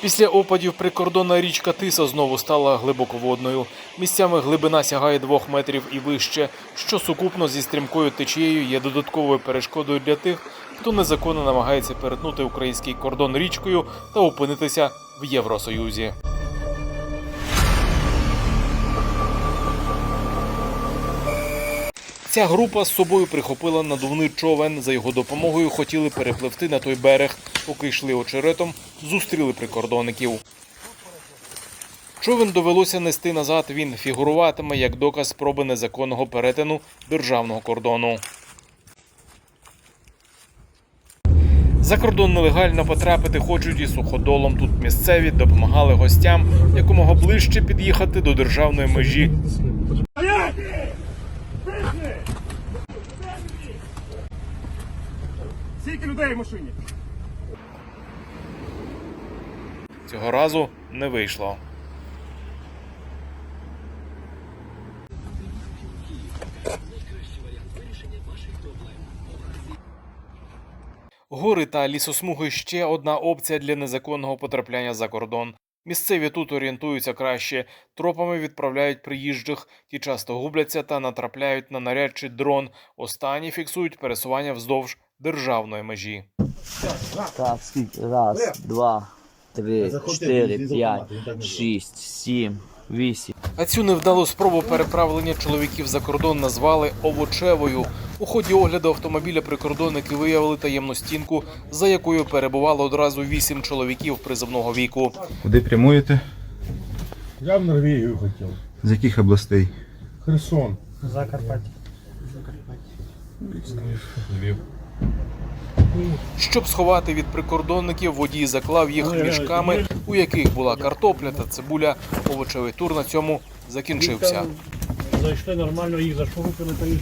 Після опадів прикордонна річка Тиса знову стала глибоководною. Місцями глибина сягає двох метрів і вище, що сукупно зі стрімкою течією є додатковою перешкодою для тих, хто незаконно намагається перетнути український кордон річкою та опинитися в Євросоюзі. Ця група з собою прихопила надувний човен. За його допомогою хотіли перепливти на той берег. Поки йшли очеретом, зустріли прикордонників. Човен довелося нести назад. Він фігуруватиме як доказ спроби незаконного перетину державного кордону. За кордон нелегально потрапити хочуть і суходолом. Тут місцеві допомагали гостям якомога ближче під'їхати до державної межі. Скільки людей в машині? Цього разу не вийшло. Гори та лісосмуги ще одна опція для незаконного потрапляння за кордон. Місцеві тут орієнтуються краще, тропами відправляють приїжджих, ті часто губляться та натрапляють на наряд чи дрон. Останні фіксують пересування вздовж державної межі. Так, скільки? Раз, два, три, чотири, п'ять, шість, сім, вісім. А цю невдалу спробу переправлення чоловіків за кордон назвали овочевою. У ході огляду автомобіля прикордонники виявили таємну стінку, за якою перебувало одразу вісім чоловіків призовного віку. Куди прямуєте? Я в Норвегію хотів. З яких областей? Херсон. Щоб сховати від прикордонників, водій заклав їх мішками, у яких була картопля та цибуля. Овочевий тур на цьому закінчився. Зайшли нормально, їх зашурупили та і.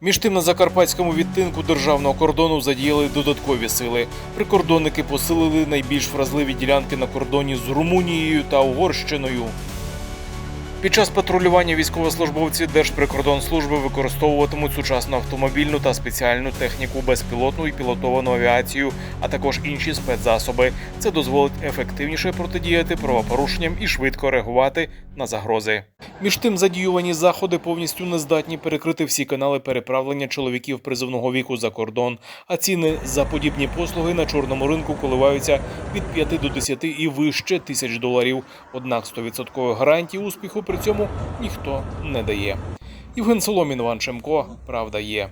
Між тим на закарпатському відтинку державного кордону задіяли додаткові сили. Прикордонники посилили найбільш вразливі ділянки на кордоні з Румунією та Угорщиною. Під час патрулювання військовослужбовці Держприкордонслужби використовуватимуть сучасну автомобільну та спеціальну техніку, безпілотну і пілотовану авіацію, а також інші спецзасоби. Це дозволить ефективніше протидіяти правопорушенням і швидко реагувати на загрози. Між тим, задіювані заходи повністю не здатні перекрити всі канали переправлення чоловіків призовного віку за кордон. А ціни за подібні послуги на чорному ринку коливаються від 5 до 10 і вище тисяч доларів. Однак 100% гарантії успіху при цьому ніхто не дає. Євген Соломін, Іван Шемко, правда є.